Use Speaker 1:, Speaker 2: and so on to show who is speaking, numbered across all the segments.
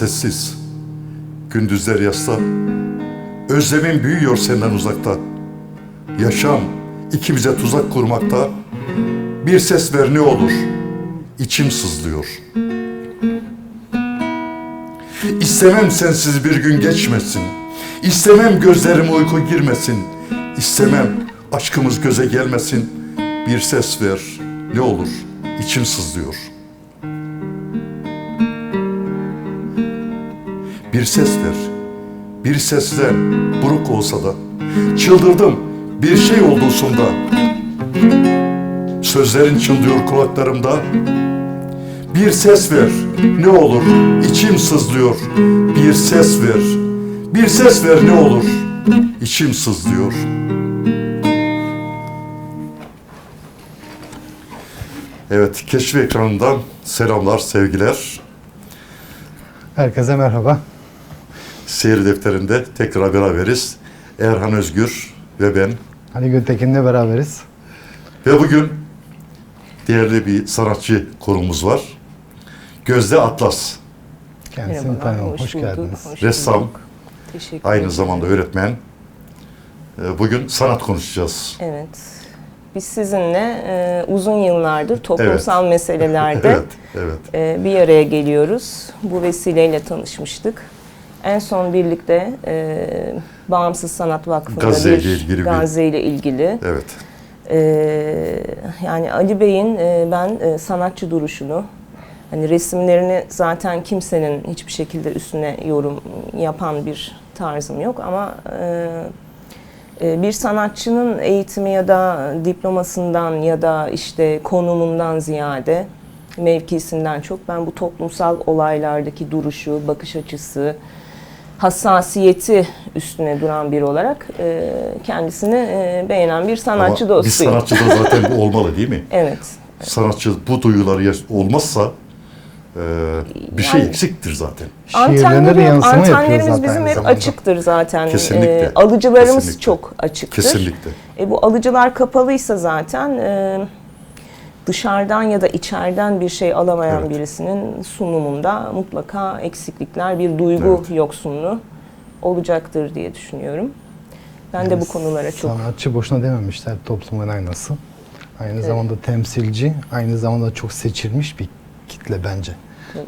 Speaker 1: Sessiz, gündüzler yasta. Özlemin büyüyor senden uzakta. Yaşam ikimize tuzak kurmakta. Bir ses ver ne olur, içim sızlıyor. İstemem sensiz bir gün geçmesin. İstemem gözlerime uyku girmesin. İstemem aşkımız göze gelmesin. Bir ses ver ne olur, içim sızlıyor. Bir ses ver, bir seslen buruk olsa da. Çıldırdım, bir şey oldu. Sözlerin çınlıyor kulaklarımda. Bir ses ver, ne olur, içim sızlıyor. Bir ses ver, bir ses ver ne olur, içim sızlıyor. Evet, keşif ekranından selamlar, sevgiler.
Speaker 2: Herkese merhaba.
Speaker 1: Seyir defterinde tekrar beraberiz. Erhan Özgür ve ben.
Speaker 2: Ali Gültekin'le beraberiz.
Speaker 1: Ve bugün değerli bir sanatçı konumuz var. Gözde Atlas.
Speaker 2: Kendisini tanıyalım. Hoş,
Speaker 3: bulduk,
Speaker 2: geldiniz.
Speaker 3: hoş
Speaker 1: Ressam.
Speaker 3: Teşekkür
Speaker 1: Aynı zamanda öğretmen. Ee, Bugün sanat konuşacağız.
Speaker 3: Evet. Biz sizinle e, uzun yıllardır toplumsal meselelerde
Speaker 1: Evet, evet.
Speaker 3: e, bir araya geliyoruz. Bu vesileyle tanışmıştık. En son birlikte e, Bağımsız Sanat Vakfı'nda
Speaker 1: Gazze
Speaker 3: bir
Speaker 1: ile ilgili bir-
Speaker 3: Gazze ile ilgili.
Speaker 1: Evet.
Speaker 3: e, yani Ali Bey'in e, ben e, sanatçı duruşunu, hani resimlerini zaten kimsenin hiçbir şekilde üstüne yorum yapan bir tarzım yok ama e, e, bir sanatçının eğitimi ya da diplomasından ya da işte konumundan ziyade mevkisinden çok ben bu toplumsal olaylardaki duruşu, bakış açısı, hassasiyeti üstüne duran biri olarak e, kendisini e, beğenen bir sanatçı
Speaker 1: Ama bir
Speaker 3: dostuyum.
Speaker 1: sanatçı da zaten bu olmalı değil mi?
Speaker 3: Evet.
Speaker 1: Sanatçı bu duyuları olmazsa e, bir şey
Speaker 3: Yani-
Speaker 1: eksiktir zaten.
Speaker 3: Antenleri- antenlerimiz
Speaker 2: zaten
Speaker 3: bizim hep
Speaker 2: zamanda.
Speaker 3: açıktır zaten.
Speaker 1: Kesinlikle.
Speaker 3: E, alıcılarımız
Speaker 1: Kesinlikle.
Speaker 3: çok açıktır.
Speaker 1: Kesinlikle.
Speaker 3: E, bu alıcılar kapalıysa zaten e, dışarıdan ya da içeriden bir şey alamayan
Speaker 1: Evet.
Speaker 3: birisinin sunumunda mutlaka eksiklikler, bir duygu
Speaker 1: Evet.
Speaker 3: yoksunluğu olacaktır diye düşünüyorum. Ben de bu konulara çok
Speaker 2: Sanatçı boşuna dememişler toplumun aynası. Aynı zamanda temsilci, aynı zamanda çok seçilmiş bir kitle bence.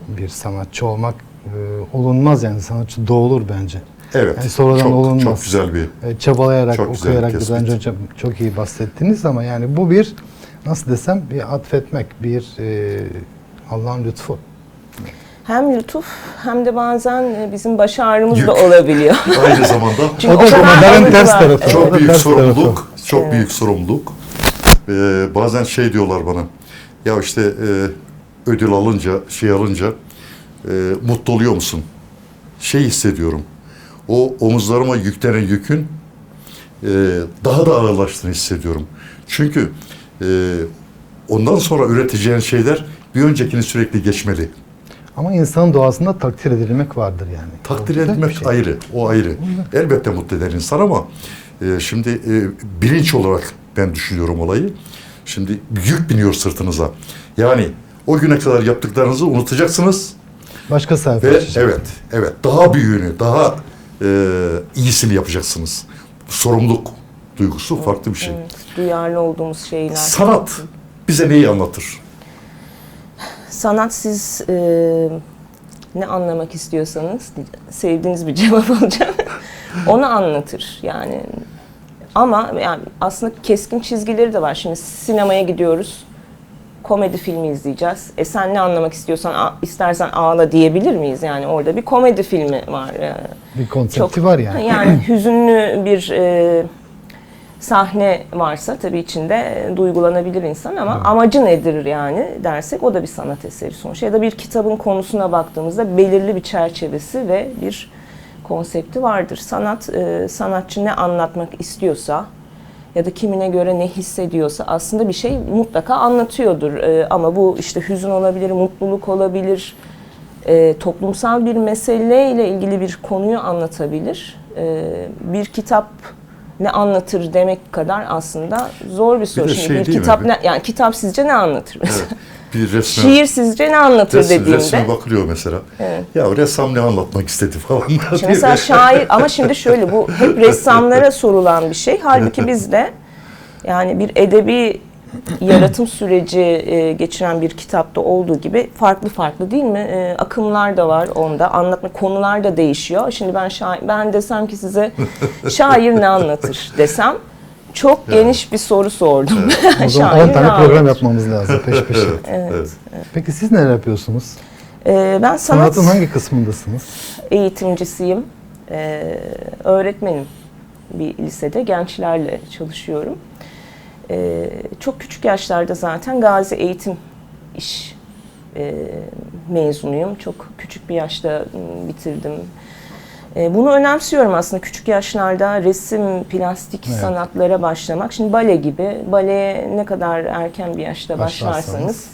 Speaker 2: Bir sanatçı olmak e, olunmaz yani sanatçı doğulur bence.
Speaker 1: Evet.
Speaker 2: Yani sonradan
Speaker 1: çok,
Speaker 2: olunmaz.
Speaker 1: çok güzel bir
Speaker 2: E, çabalayarak,
Speaker 1: Çok güzel
Speaker 2: okuyarak
Speaker 1: tespit.
Speaker 2: biraz önce hocam çok iyi bahsettiniz ama yani bu bir nasıl desem bir atfetmek, bir e, Allah'ın lütfu.
Speaker 3: hem lütuf hem de bazen e, bizim baş ağrımız
Speaker 1: Yük.
Speaker 3: da olabiliyor.
Speaker 1: aynı zamanda
Speaker 3: Çünkü
Speaker 2: O da
Speaker 3: o kadar
Speaker 2: medalyanın
Speaker 3: alıcı
Speaker 2: ters tarafı.
Speaker 3: Evet.
Speaker 1: Çok büyük
Speaker 2: ters
Speaker 1: sorumluluk. Çok
Speaker 3: Evet.
Speaker 1: büyük sorumluluk. Ee, bazen şey diyorlar bana. Ya işte e, ödül alınca, şey alınca e, mutlu oluyor musun? Şey hissediyorum. O omuzlarıma yüklenen yükün e, daha da ağırlaştığını hissediyorum. Çünkü e, ondan sonra üreteceğin şeyler bir öncekini sürekli geçmeli.
Speaker 2: Ama insanın doğasında takdir edilmek vardır yani.
Speaker 1: Takdir
Speaker 2: O
Speaker 1: etmek
Speaker 2: şey.
Speaker 1: ayrı, o ayrı. Elbette mutlu eder insan ama e, şimdi e, bilinç olarak ben düşünüyorum olayı. Şimdi yük biniyor sırtınıza. Yani o güne kadar yaptıklarınızı unutacaksınız
Speaker 2: Başka sayfa
Speaker 1: ve evet, evet daha büyüğünü, daha e, iyisini yapacaksınız. Sorumluluk duygusu farklı bir şey.
Speaker 3: Evet, duyarlı olduğumuz şeyler.
Speaker 1: Sanat bize neyi anlatır?
Speaker 3: Sanat siz e, ne anlamak istiyorsanız sevdiğiniz bir cevap olacak. Onu anlatır yani. Ama yani aslında keskin çizgileri de var. Şimdi sinemaya gidiyoruz. Komedi filmi izleyeceğiz. E sen ne anlamak istiyorsan a- istersen ağla diyebilir miyiz? Yani orada bir komedi filmi var. E,
Speaker 2: Bir konsepti var yani.
Speaker 3: yani hüzünlü bir e, sahne varsa tabii içinde duygulanabilir insan ama amacı nedir yani dersek o da bir sanat eseri sonuçta. Ya da bir kitabın konusuna baktığımızda belirli bir çerçevesi ve bir konsepti vardır. Sanat e, sanatçı ne anlatmak istiyorsa ya da kimine göre ne hissediyorsa aslında bir şey mutlaka anlatıyordur. E, ama bu işte hüzün olabilir, mutluluk olabilir, e, toplumsal bir meseleyle ilgili bir konuyu anlatabilir. E, bir kitap ne anlatır demek kadar aslında zor bir soru.
Speaker 1: de
Speaker 3: Şimdi
Speaker 1: şey
Speaker 3: bir
Speaker 1: değil mi?
Speaker 3: kitap ne, yani kitap sizce ne anlatır mesela?
Speaker 1: Evet. bir resme
Speaker 3: Şiir sizce ne anlatır
Speaker 1: resim,
Speaker 3: dediğinde.
Speaker 1: resme bakılıyor mesela.
Speaker 3: Evet.
Speaker 1: Ya ressam ne anlatmak istedi falan.
Speaker 3: Şimdi mesela şair ama şimdi şöyle bu hep ressamlara sorulan bir şey. Halbuki bizde yani bir edebi yaratım süreci e, geçiren bir kitapta olduğu gibi farklı farklı değil mi? E, akımlar da var onda. Anlatma konular da değişiyor. Şimdi ben şair, ben desem ki size şair ne anlatır desem çok geniş bir soru sordum.
Speaker 2: O zaman
Speaker 3: Şair
Speaker 2: 10
Speaker 3: ne
Speaker 2: tane program
Speaker 3: anlatır?
Speaker 2: yapmamız lazım peş peşe.
Speaker 1: Evet.
Speaker 2: Peki siz neler yapıyorsunuz?
Speaker 3: E, ben sanat
Speaker 2: Sanatın hangi kısmındasınız?
Speaker 3: eğitimcisiyim, Ee, öğretmenim bir lisede, gençlerle çalışıyorum. Ee, çok küçük yaşlarda zaten Gazi Eğitim İş e, mezunuyum. Çok küçük bir yaşta m, bitirdim. Ee, bunu önemsiyorum aslında küçük yaşlarda resim, plastik
Speaker 2: Evet.
Speaker 3: sanatlara başlamak. Şimdi bale gibi, baleye ne kadar erken bir yaşta
Speaker 2: Başlarsanız.
Speaker 3: başlarsanız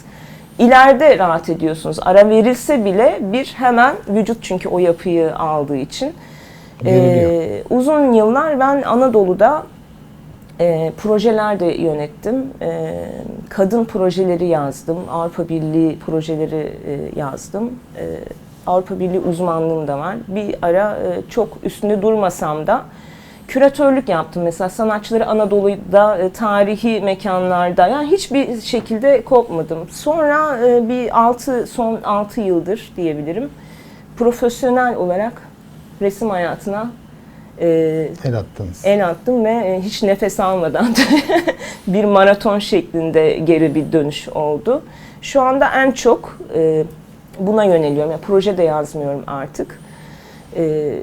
Speaker 3: ileride rahat ediyorsunuz. Ara verilse bile bir hemen vücut çünkü o yapıyı aldığı için. Ee, uzun yıllar ben Anadolu'da e, projeler de yönettim. E, kadın projeleri yazdım. Avrupa Birliği projeleri e, yazdım. E, Avrupa Birliği uzmanlığım da var. Bir ara e, çok üstünde durmasam da küratörlük yaptım. Mesela sanatçıları Anadolu'da e, tarihi mekanlarda yani hiçbir şekilde kopmadım. Sonra e, bir altı son 6 yıldır diyebilirim profesyonel olarak resim hayatına e,
Speaker 2: El attınız.
Speaker 3: el attım ve e, hiç nefes almadan bir maraton şeklinde geri bir dönüş oldu. Şu anda en çok e, buna yöneliyorum. Yani proje de yazmıyorum artık. E,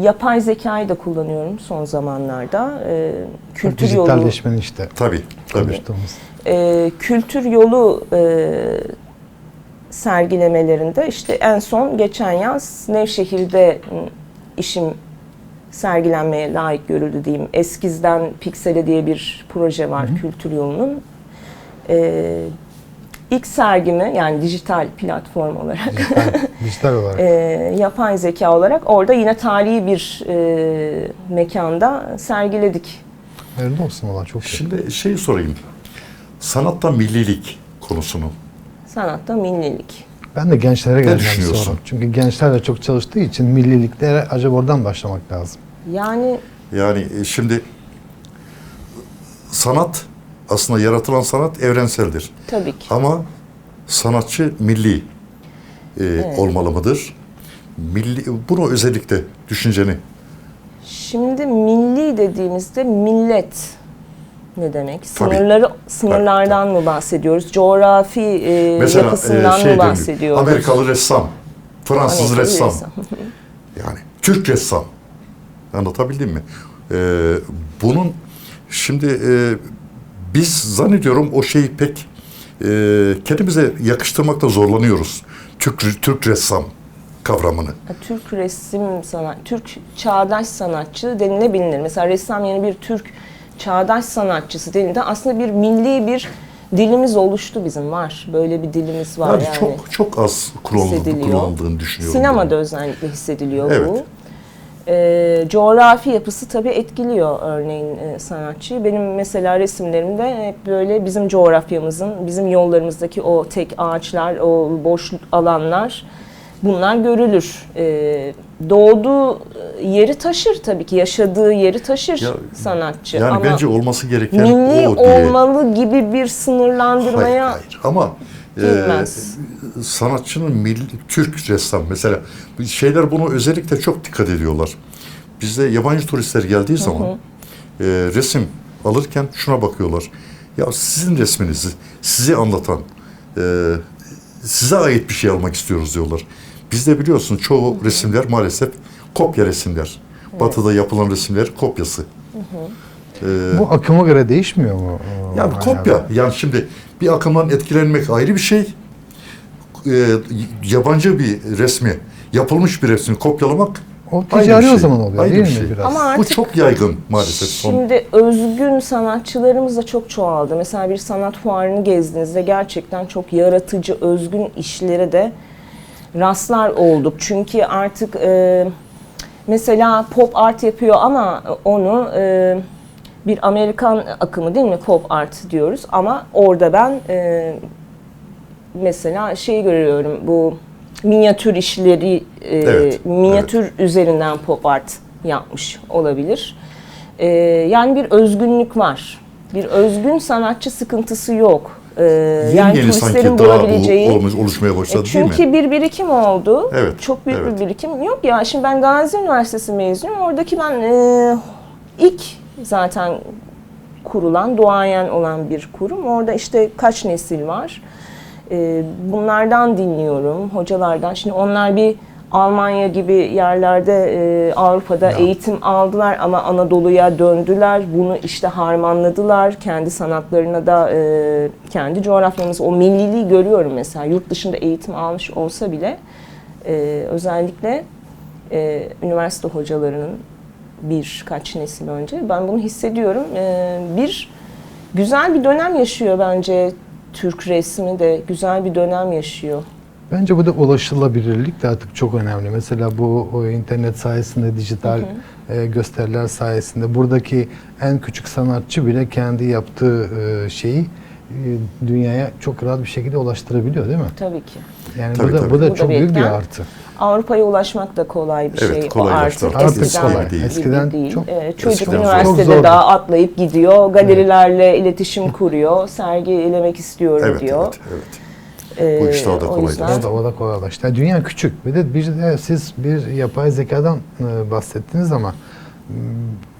Speaker 3: yapay zekayı da kullanıyorum son zamanlarda. E, kültür yolu
Speaker 2: Dijitalleşmenin işte
Speaker 1: Tabii, tabii.
Speaker 3: e, kültür yolu e, sergilemelerinde işte en son geçen yaz Nevşehir'de işim sergilenmeye layık görüldü diyeyim. Eskizden Piksele diye bir proje var kültür yolunun. E, ilk sergimi yani dijital platform olarak
Speaker 2: Dijital, dijital olarak.
Speaker 3: e, yapay zeka olarak orada yine tarihi bir e, mekanda sergiledik.
Speaker 2: Hayırlı olsun valla çok iyi.
Speaker 1: Şimdi şeyi sorayım. Sanatta millilik konusunu.
Speaker 3: Sanatta millilik.
Speaker 2: Ben de gençlere geleceğim
Speaker 1: düşünüyorsun?
Speaker 2: sonra. Çünkü gençlerle çok çalıştığı için milliliklere acaba oradan başlamak lazım.
Speaker 3: Yani
Speaker 1: Yani e, şimdi sanat aslında yaratılan sanat evrenseldir.
Speaker 3: tabii ki.
Speaker 1: Ama sanatçı milli e, olmalı mıdır? Milli, bunu özellikle düşünceni.
Speaker 3: Şimdi milli dediğimizde millet ne demek?
Speaker 1: Tabii.
Speaker 3: Sınırları sınırlardan mı bahsediyoruz? Coğrafi e,
Speaker 1: Mesela
Speaker 3: yapısından
Speaker 1: e, şey
Speaker 3: mı bahsediyoruz?
Speaker 1: Amerikalı ressam, Fransız
Speaker 3: Amerikalı
Speaker 1: ressam,
Speaker 3: ressam.
Speaker 1: yani Türk ressam. Anlatabildim mi? E, bunun şimdi e, biz zannediyorum o şeyi pek e, kendimize yakıştırmakta zorlanıyoruz. Türk Türk ressam kavramını.
Speaker 3: Türk resim sanat, Türk çağdaş sanatçı denilebilir. Mesela ressam yeni bir Türk çağdaş sanatçısı denildi. Aslında bir milli bir dilimiz oluştu bizim var. Böyle bir dilimiz var
Speaker 1: Yani,
Speaker 3: yani.
Speaker 1: çok çok az
Speaker 3: hissediliyor.
Speaker 1: kullanıldığını düşünüyorum.
Speaker 3: Sinemada
Speaker 1: ben.
Speaker 3: özellikle hissediliyor
Speaker 1: Evet.
Speaker 3: bu. Ee, coğrafi yapısı tabii etkiliyor örneğin e, sanatçıyı. Benim mesela resimlerimde hep böyle bizim coğrafyamızın, bizim yollarımızdaki o tek ağaçlar, o boş alanlar bunlar görülür. Ee, doğduğu yeri taşır tabii ki, yaşadığı yeri taşır
Speaker 1: Ya,
Speaker 3: sanatçı.
Speaker 1: Yani
Speaker 3: Ama
Speaker 1: bence olması gereken
Speaker 3: milli
Speaker 1: o diye.
Speaker 3: olmalı gibi bir
Speaker 1: Hayır,
Speaker 3: sınırlandırmaya
Speaker 1: hayır. Ama e, sanatçının milli, Türk ressam mesela şeyler bunu özellikle çok dikkat ediyorlar. Bizde yabancı turistler geldiği zaman e, resim alırken şuna bakıyorlar. Ya sizin resminizi sizi anlatan e, size ait bir şey almak istiyoruz diyorlar. Bizde biliyorsun çoğu resimler maalesef kopya resimler. Batı'da yapılan resimler kopyası. E,
Speaker 2: Bu akıma göre değişmiyor mu? Ee,
Speaker 1: yani kopya. Yani şimdi bir akımdan etkilenmek ayrı bir şey. Ee, yabancı bir resmi, yapılmış bir resmi kopyalamak
Speaker 2: O
Speaker 1: ayrı
Speaker 2: ticari
Speaker 1: bir
Speaker 2: o
Speaker 1: şey.
Speaker 2: zaman oluyor
Speaker 1: Ayrı
Speaker 2: değil
Speaker 1: bir
Speaker 2: mi
Speaker 1: şey.
Speaker 2: biraz?
Speaker 3: Ama
Speaker 1: Bu
Speaker 3: artık
Speaker 1: çok yaygın maalesef. Son.
Speaker 3: Şimdi özgün sanatçılarımız da çok çoğaldı. Mesela bir sanat fuarını gezdiğinizde gerçekten çok yaratıcı, özgün işlere de rastlar olduk. Çünkü artık e, mesela pop art yapıyor ama onu e, bir Amerikan akımı değil mi pop art diyoruz ama orada ben e, mesela şey görüyorum bu minyatür işleri e,
Speaker 1: Evet,
Speaker 3: minyatür üzerinden pop art yapmış olabilir. E, yani bir özgünlük var. Bir özgün sanatçı sıkıntısı yok. E,
Speaker 1: Yeni
Speaker 3: yani
Speaker 1: yeni
Speaker 3: turistlerin bulabileceği
Speaker 1: olmuş- oluşmaya başladı
Speaker 3: e,
Speaker 1: değil mi?
Speaker 3: Çünkü bir birikim oldu.
Speaker 1: Evet,
Speaker 3: Çok büyük
Speaker 1: evet.
Speaker 3: bir birikim. Yok ya şimdi ben Gazi Üniversitesi mezunuyum. Oradaki ben e, ilk zaten kurulan, duayen olan bir kurum. Orada işte kaç nesil var. E, bunlardan dinliyorum, hocalardan. Şimdi onlar bir Almanya gibi yerlerde e, Avrupa'da eğitim aldılar ama Anadolu'ya döndüler. Bunu işte harmanladılar. Kendi sanatlarına da e, kendi coğrafyamız o milliliği görüyorum mesela. Yurt dışında eğitim almış olsa bile e, özellikle e, üniversite hocalarının birkaç nesil önce ben bunu hissediyorum. E, bir güzel bir dönem yaşıyor bence Türk resmi de güzel bir dönem yaşıyor.
Speaker 2: Bence bu da ulaşılabilirlik de artık çok önemli. Mesela bu o internet sayesinde, dijital e, gösteriler sayesinde buradaki en küçük sanatçı bile kendi yaptığı e, şeyi e, dünyaya çok rahat bir şekilde ulaştırabiliyor değil mi?
Speaker 3: Tabii ki.
Speaker 2: Yani
Speaker 1: Tabii,
Speaker 2: bu da
Speaker 1: tabii.
Speaker 2: bu da
Speaker 3: Bu da
Speaker 2: çok
Speaker 3: bir
Speaker 2: büyük bir
Speaker 3: etken.
Speaker 2: artı.
Speaker 3: Avrupa'ya ulaşmak da kolay bir
Speaker 1: Evet,
Speaker 3: şey.
Speaker 1: kolaylaştı
Speaker 3: o artık.
Speaker 1: artık.
Speaker 3: Eskiden, gibi
Speaker 2: değil. Eskiden
Speaker 3: değil.
Speaker 2: çok-
Speaker 3: Ee, çocuk
Speaker 1: Eskiden zor.
Speaker 3: üniversitede
Speaker 2: Çok zordu.
Speaker 3: daha atlayıp gidiyor. Galerilerle iletişim kuruyor. Sergilemek istiyorum
Speaker 1: Evet,
Speaker 3: diyor.
Speaker 1: evet, evet.
Speaker 3: Ee,
Speaker 1: Bu işler de
Speaker 3: yüzden-
Speaker 2: O da, o da kolaylaştı. Yani dünya küçük. Bir de bir de siz bir yapay zekadan e, bahsettiniz ama m,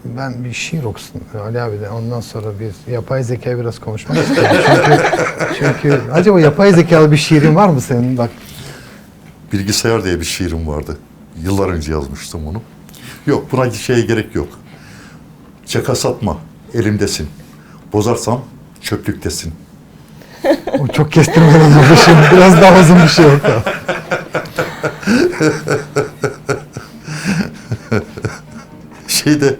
Speaker 2: ben bir şiir okusun Ali abi de ondan sonra bir yapay zeka biraz konuşmak istiyorum. Çünkü, çünkü acaba yapay zekalı bir şiirin var mı senin? Bak
Speaker 1: Bilgisayar diye bir şiirim vardı. Yıllar önce yazmıştım onu. Yok buna şeye gerek yok. Çaka satma, elimdesin. Bozarsam çöplüktesin.
Speaker 2: O çok kestirmeden oldu şimdi. Biraz daha uzun bir şey oldu.
Speaker 1: Şeyde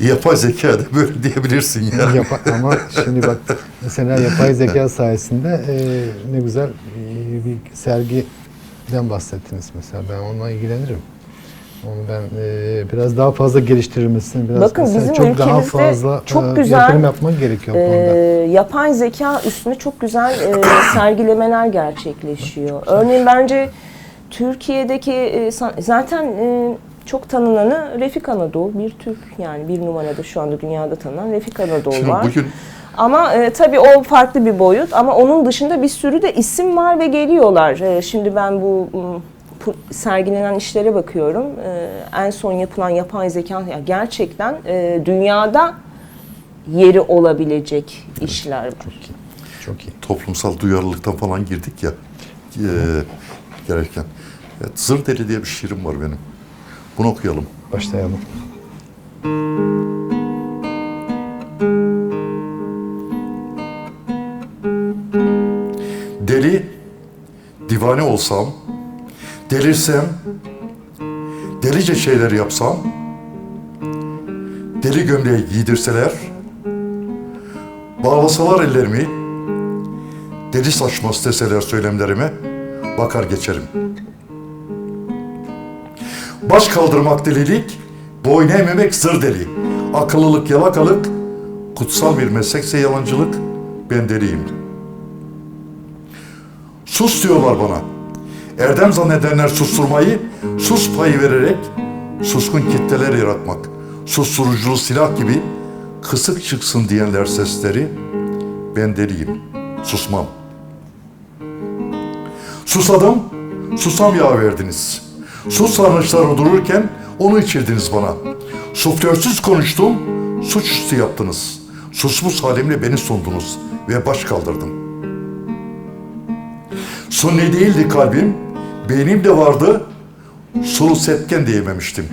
Speaker 1: yapay zekada böyle diyebilirsin ya.
Speaker 2: Yapa- ama şimdi bak mesela yapay zeka sayesinde e, ne güzel e, bir sergiden bahsettiniz mesela ben onunla ilgilenirim. Onu ben e, biraz daha fazla geliştirilmesini, biraz
Speaker 3: Bakın bizim
Speaker 2: çok daha fazla
Speaker 3: çok
Speaker 2: e,
Speaker 3: güzel,
Speaker 2: yatırım yapmak gerekiyor bu konuda.
Speaker 3: yapay zeka üstüne çok güzel e, sergilemeler gerçekleşiyor. Örneğin bence Türkiye'deki e, zaten e, çok tanınanı Refik Anadolu bir Türk yani bir numarada şu anda dünyada tanınan Refik Anadolu
Speaker 1: Şimdi
Speaker 3: var.
Speaker 1: bugün
Speaker 3: Ama e, tabii o farklı bir boyut ama onun dışında bir sürü de isim var ve geliyorlar. E, şimdi ben bu sergilenen işlere bakıyorum. E, en son yapılan yapay zeka ya gerçekten e, dünyada yeri olabilecek işler var.
Speaker 2: Çok iyi.
Speaker 1: toplumsal duyarlılıktan falan girdik ya e, gereken. Evet, Zır Deli diye bir şiirim var benim. Bunu okuyalım.
Speaker 2: Başlayalım.
Speaker 1: Deli, divane olsam, delirsem, delice şeyler yapsam, deli gömleği giydirseler, bağlasalar ellerimi, deli saçmaz deseler söylemlerime, bakar geçerim. Baş kaldırmak delilik, boyun eğmemek zır deli. Akıllılık yalakalık, kutsal bir meslekse yalancılık, ben deliyim. Sus diyorlar bana. Erdem zannedenler susturmayı, sus payı vererek suskun kitleler yaratmak. Susturuculu silah gibi kısık çıksın diyenler sesleri, ben deliyim, susmam. Susadım, susam yağı verdiniz. Sus sarnıçları dururken onu içirdiniz bana. Suflörsüz konuştum, suçüstü yaptınız. Susmuş halimle beni sundunuz ve baş kaldırdım. Sunni değildi kalbim, beynim de vardı, sulu sepken diyememiştim.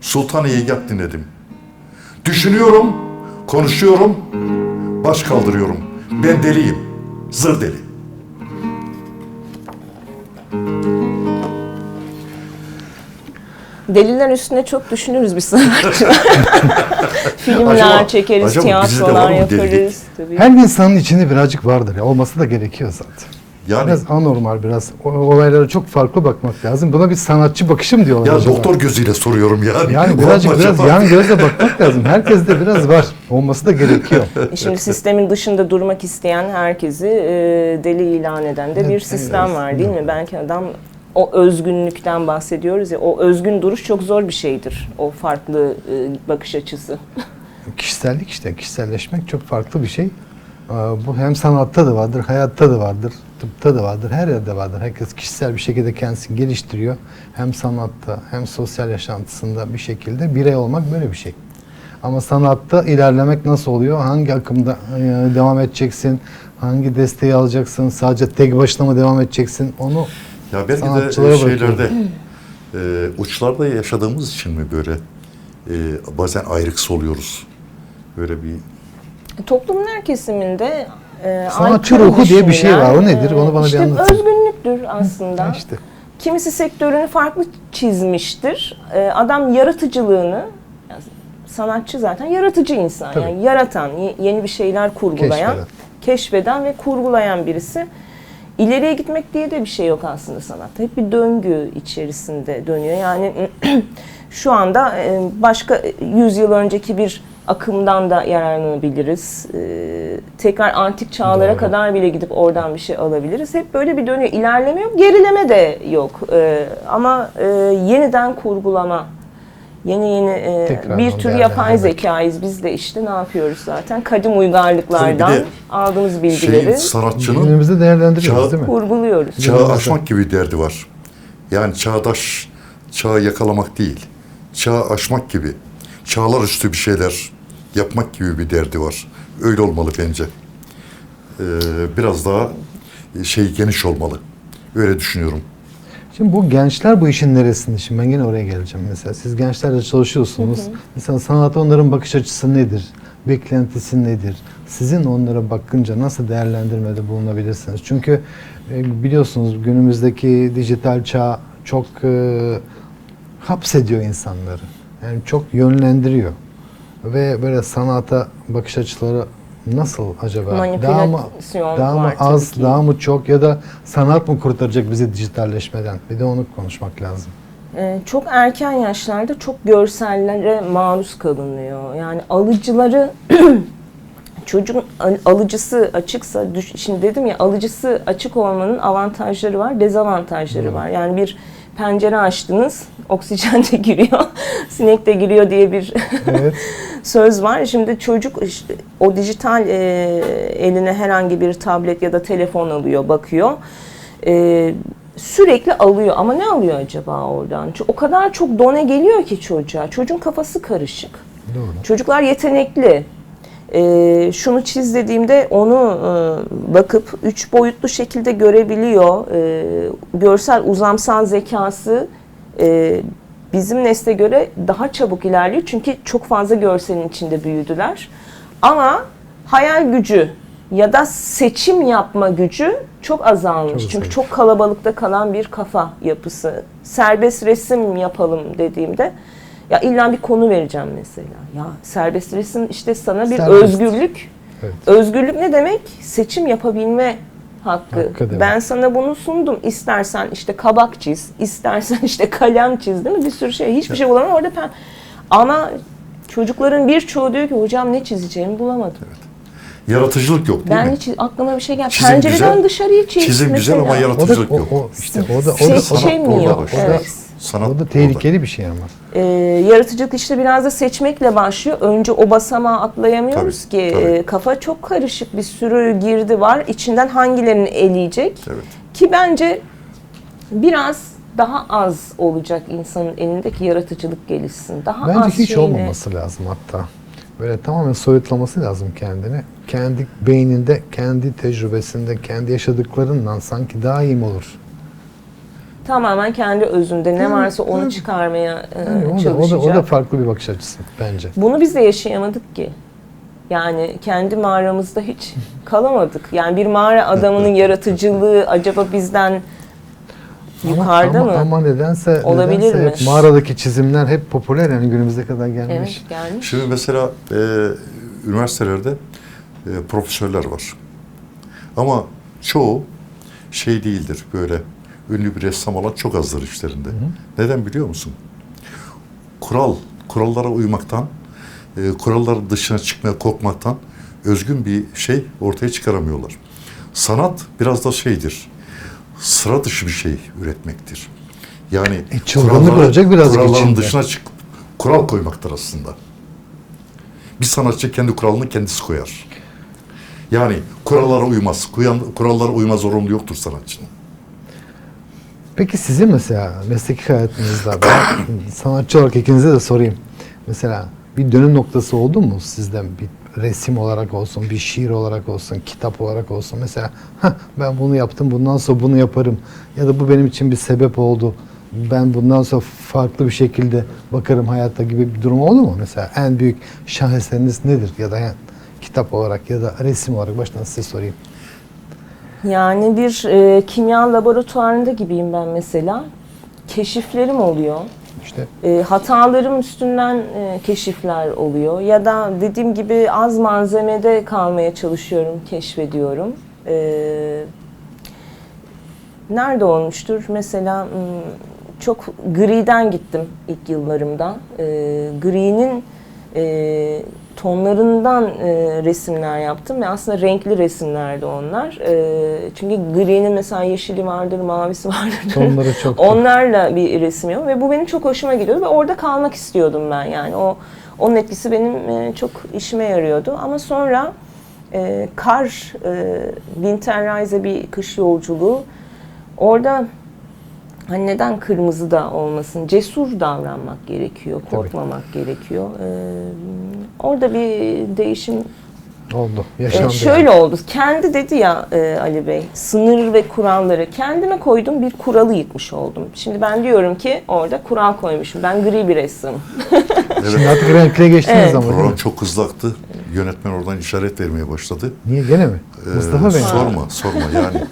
Speaker 1: Sultan-ı Yegat dinledim. Düşünüyorum, konuşuyorum, baş kaldırıyorum. Ben deliyim, zır deli.
Speaker 3: Deliler üstüne çok düşünürüz biz sanatçılar. Filmler
Speaker 1: Acaba-
Speaker 3: çekeriz,
Speaker 1: acaba
Speaker 3: tiyatrolar yaparız. Tabii.
Speaker 2: Her insanın içinde birazcık vardır ya. Olması da gerekiyor zaten.
Speaker 1: Yani
Speaker 2: Biraz anormal biraz. O olaylara çok farklı bakmak lazım. Buna bir sanatçı bakışım diyorlar.
Speaker 1: ya
Speaker 2: acaba.
Speaker 1: doktor gözüyle soruyorum yani.
Speaker 2: Yani birazcık biraz
Speaker 1: acaba?
Speaker 2: yan gözle bakmak lazım. Herkeste biraz var. Olması da gerekiyor.
Speaker 3: E Şimdi sistemin dışında durmak isteyen herkesi e, deli ilan eden de bir
Speaker 2: Evet,
Speaker 3: sistem
Speaker 2: evet.
Speaker 3: var değil mi? Belki adam o özgünlükten bahsediyoruz ya o özgün duruş çok zor bir şeydir. O farklı e, bakış açısı.
Speaker 2: Kişisellik işte. Kişiselleşmek çok farklı bir şey. Ee, Bu hem sanatta da vardır, hayatta da vardır, tıpta da vardır, her yerde vardır. Herkes kişisel bir şekilde kendisini geliştiriyor. Hem sanatta hem sosyal yaşantısında bir şekilde birey olmak böyle bir şey. Ama sanatta ilerlemek nasıl oluyor? Hangi akımda e, devam edeceksin? Hangi desteği alacaksın? Sadece tek başına mı devam edeceksin? Onu
Speaker 1: Ya belki de e, şeylerde
Speaker 2: bırakıyorum.
Speaker 1: e, uçlarda yaşadığımız için mi böyle e, bazen ayrıksı oluyoruz. Böyle bir
Speaker 3: Toplumun her kesiminde e,
Speaker 2: Sanatçı ruhu diye bir şey var. O nedir? Onu bana bir
Speaker 3: işte
Speaker 2: anlatın.
Speaker 3: özgünlüktür aslında.
Speaker 2: işte
Speaker 3: Kimisi sektörünü farklı çizmiştir. Ee, adam yaratıcılığını, sanatçı zaten yaratıcı insan.
Speaker 2: Tabii.
Speaker 3: Yani yaratan, ye- yeni bir şeyler kurgulayan,
Speaker 2: Keşfeden.
Speaker 3: keşfeden ve kurgulayan birisi. İleriye gitmek diye de bir şey yok aslında sanatta. Hep bir döngü içerisinde dönüyor. Yani şu anda e, başka 100 yıl önceki bir akımdan da yararlanabiliriz. Ee, tekrar antik çağlara
Speaker 2: Doğru.
Speaker 3: kadar bile gidip oradan bir şey alabiliriz. Hep böyle bir dönüyor. İlerleme yok, gerileme de yok. Ee, ama e, yeniden kurgulama, yeni yeni e, bir tür yapay
Speaker 2: değerlendirmek.
Speaker 3: zekayız. Biz de işte ne yapıyoruz zaten? Kadim uygarlıklardan
Speaker 1: de
Speaker 3: aldığımız bilgileri
Speaker 1: şeyin sanatçının
Speaker 2: günümüzde değerlendiriyoruz
Speaker 1: Çağ-
Speaker 2: değil mi?
Speaker 3: kurguluyoruz.
Speaker 1: çağı aşmak gibi bir derdi var. Yani çağdaş, çağı yakalamak değil, çağı aşmak gibi, çağlar üstü bir şeyler yapmak gibi bir derdi var. Öyle olmalı bence. Ee, biraz daha şey geniş olmalı. Öyle düşünüyorum.
Speaker 2: Şimdi bu gençler bu işin neresinde? Şimdi ben yine oraya geleceğim mesela. Siz gençlerle çalışıyorsunuz. Mesela sanata onların bakış açısı nedir? Beklentisi nedir? Sizin onlara bakınca nasıl değerlendirmede bulunabilirsiniz? Çünkü e, biliyorsunuz günümüzdeki dijital çağ çok e, hapsediyor insanları. Yani çok yönlendiriyor. Ve böyle sanata bakış açıları nasıl acaba? Daha mı, daha mı az,
Speaker 3: ki.
Speaker 2: daha mı çok ya da sanat mı kurtaracak bizi dijitalleşmeden? Bir de onu konuşmak lazım.
Speaker 3: Ee, çok erken yaşlarda çok görsellere maruz kalınıyor. Yani alıcıları çocuğun al- alıcısı açıksa şimdi dedim ya alıcısı açık olmanın avantajları var, dezavantajları var. Yani bir pencere açtınız, oksijen de giriyor, sinek de giriyor diye bir
Speaker 2: Evet.
Speaker 3: söz var. Şimdi çocuk işte o dijital e, eline herhangi bir tablet ya da telefon alıyor, bakıyor. E, sürekli alıyor ama ne alıyor acaba oradan? O kadar çok done geliyor ki çocuğa. Çocuğun kafası karışık.
Speaker 2: Doğru.
Speaker 3: Çocuklar yetenekli. Ee, şunu çiz dediğimde onu e, bakıp üç boyutlu şekilde görebiliyor. Ee, görsel uzamsal zekası e, bizim nesle göre daha çabuk ilerliyor. Çünkü çok fazla görselin içinde büyüdüler. Ama hayal gücü ya da seçim yapma gücü çok azalmış.
Speaker 2: Çok
Speaker 3: Çünkü çok kalabalıkta kalan bir kafa yapısı. Serbest resim yapalım dediğimde ya illa bir konu vereceğim mesela. Ya serbest resim işte sana bir
Speaker 2: Serbest.
Speaker 3: özgürlük.
Speaker 2: Evet.
Speaker 3: Özgürlük ne demek? Seçim yapabilme hakkı.
Speaker 2: Hakkı
Speaker 3: ben sana bunu sundum. İstersen işte kabak çiz, istersen işte kalem çiz değil mi? Bir sürü şey. Hiçbir şey bulamam orada pen. Ama çocukların birçoğu diyor ki hocam ne çizeceğimi bulamadım.
Speaker 1: Yaratıcılık yok değil
Speaker 3: ben
Speaker 1: mi?
Speaker 3: hiç aklıma bir şey gelmedi.
Speaker 1: Çizim
Speaker 3: Pencereden
Speaker 1: güzel,
Speaker 3: dışarıyı çiz.
Speaker 1: çizim güzel ama
Speaker 3: mesela.
Speaker 1: yarat-
Speaker 2: O da
Speaker 1: Yaratıcılık
Speaker 2: o,
Speaker 1: yok.
Speaker 2: o işte o da o da, o da,
Speaker 3: Seçemiyor.
Speaker 1: Sanat orada
Speaker 3: Evet.
Speaker 1: Sanat
Speaker 2: o da
Speaker 1: orada.
Speaker 2: tehlikeli bir şey ama.
Speaker 3: Ee, yaratıcılık işte biraz da seçmekle başlıyor. Önce o basamağı atlayamıyoruz
Speaker 1: Tabii,
Speaker 3: ki.
Speaker 1: tabii.
Speaker 3: Ee, kafa çok karışık. Bir sürü girdi var. İçinden hangilerini eleyecek?
Speaker 1: Evet.
Speaker 3: Ki bence biraz daha az olacak insanın elindeki yaratıcılık gelişsin. Daha
Speaker 2: Bence
Speaker 3: az
Speaker 2: hiç
Speaker 3: şeyle-
Speaker 2: olmaması lazım hatta. Böyle tamamen soyutlaması lazım kendini. Kendi beyninde, kendi tecrübesinde, kendi yaşadıklarından sanki daha iyi mi olur?
Speaker 3: Tamamen kendi özünde ne varsa onu çıkarmaya e,
Speaker 2: Yani o, da, o, da, o da farklı bir bakış açısı bence.
Speaker 3: Bunu biz de yaşayamadık ki. Yani kendi mağaramızda hiç kalamadık. Yani bir mağara adamının yaratıcılığı acaba bizden yukarıda
Speaker 2: ama,
Speaker 3: mı?
Speaker 2: Ama nedense,
Speaker 3: Olabilir
Speaker 2: nedense
Speaker 3: mi?
Speaker 2: hep mağaradaki çizimler hep popüler yani günümüze kadar gelmiş.
Speaker 3: Evet gelmiş.
Speaker 1: Şimdi mesela e, üniversitelerde e, profesörler var. Ama çoğu şey değildir böyle ünlü bir ressam olan çok azdır işlerinde. Neden biliyor musun? Kural, kurallara uymaktan, e, kuralların dışına çıkmaya korkmaktan özgün bir şey ortaya çıkaramıyorlar. Sanat biraz da şeydir, sıra dışı bir şey üretmektir. Yani
Speaker 2: E, çılgınlık olacak birazcık
Speaker 1: kuralların
Speaker 2: içinde.
Speaker 1: dışına çık, kural koymaktır aslında. Bir sanatçı kendi kuralını kendisi koyar. Yani kurallara uymaz. Kurallara uyma zorunlu yoktur sanatçının.
Speaker 2: Peki sizin mesela mesleki hayatınızda ben sanatçı olarak ikinize de sorayım. Mesela bir dönüm noktası oldu mu sizden bir resim olarak olsun, bir şiir olarak olsun, kitap olarak olsun. Mesela "Hah, ben bunu yaptım, bundan sonra bunu yaparım. Ya da bu benim için bir sebep oldu. Ben bundan sonra farklı bir şekilde bakarım hayata gibi bir durum oldu mu? Mesela en büyük şaheseriniz nedir? Ya da yani kitap olarak ya da resim olarak baştan size sorayım.
Speaker 3: Yani bir e, kimya laboratuvarında gibiyim ben mesela. Keşiflerim oluyor.
Speaker 2: İşte
Speaker 3: E, hatalarım üstünden e, keşifler oluyor. Ya da dediğim gibi az malzemede kalmaya çalışıyorum, keşfediyorum. E, nerede olmuştur? Mesela çok griden gittim ilk yıllarımda. E, gri'nin e, tonlarından e, resimler yaptım ve aslında renkli resimlerdi onlar. E, çünkü gri'nin mesela yeşili vardır, mavisi vardır.
Speaker 2: tonları çok.
Speaker 3: Onlarla bir resim yapıyorum ve bu benim çok hoşuma gidiyordu ve orada kalmak istiyordum ben yani o onun etkisi benim e, çok işime yarıyordu ama sonra e, kar e, Winterreise bir kış yolculuğu orada hani neden kırmızı da olmasın cesur davranmak gerekiyor korkmamak gerekiyor E, orada bir değişim
Speaker 2: oldu.
Speaker 3: e,
Speaker 2: Yaşandı.
Speaker 3: şöyle oldu. Kendi dedi ya e, Ali Bey, sınır ve kuralları kendime koyduğum bir kuralı yıkmış oldum. Şimdi ben diyorum ki orada kural koymuşum. Ben gri bir ressamım.
Speaker 2: Şimdi artık renkle geçtiniz
Speaker 3: Evet.
Speaker 2: ama.
Speaker 1: Program çok hızlı aktı. Yönetmen oradan işaret vermeye başladı.
Speaker 2: Niye gene mi?
Speaker 1: Ee,
Speaker 2: Mustafa Bey.
Speaker 1: Sorma, sorma yani.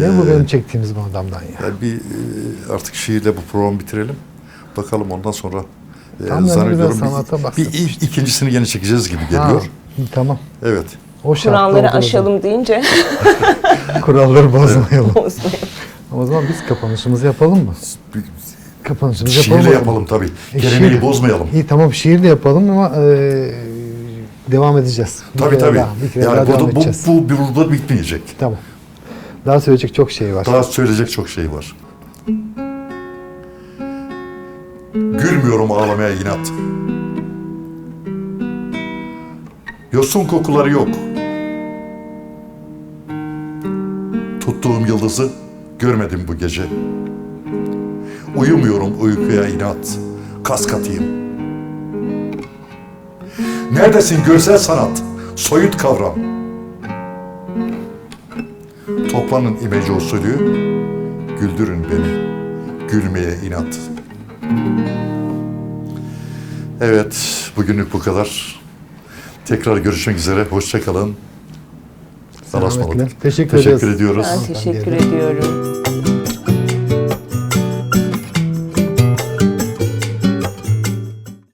Speaker 2: Ya ne bu
Speaker 1: Ee,
Speaker 2: benim çektiğimiz bu adamdan ya?
Speaker 1: yani bir e, artık şiirle bu programı bitirelim. Bakalım ondan sonra e,
Speaker 2: Tam ben
Speaker 1: zannediyorum bir, bir ikincisini yine çekeceğiz gibi
Speaker 2: Ha,
Speaker 1: geliyor.
Speaker 2: tamam.
Speaker 1: Evet.
Speaker 2: O
Speaker 3: Kuralları aşalım deyince
Speaker 2: Kuralları bozmayalım.
Speaker 3: bozmayalım.
Speaker 2: o zaman biz kapanışımızı yapalım mı? Kapanışımızı yapalım.
Speaker 1: şiirle yapalım tabii.
Speaker 2: E,
Speaker 1: Geleneği
Speaker 2: şiir-
Speaker 1: bozmayalım.
Speaker 2: İyi tamam şiirle yapalım ama e, devam edeceğiz. Bir
Speaker 1: Tabii
Speaker 2: kere
Speaker 1: tabii.
Speaker 2: Daha, bir kere
Speaker 1: yani
Speaker 2: devam
Speaker 1: burada, bu,
Speaker 2: edeceğiz.
Speaker 1: bu burada bitmeyecek.
Speaker 2: Tamam. Daha söyleyecek çok şey var.
Speaker 1: Daha söyleyecek çok şey var. Gülmüyorum ağlamaya inat. Yosun kokuları yok. Tuttuğum yıldızı görmedim bu gece. Uyumuyorum uykuya inat. Kas katayım. Neredesin görsel sanat? Soyut kavram. Toplanın imece usulü, güldürün beni, gülmeye inat. Evet, bugünlük bu kadar. Tekrar görüşmek üzere, hoşça kalın.
Speaker 2: Teşekkür
Speaker 1: Teşekkür ediyoruz.
Speaker 3: Ben teşekkür ediyorum.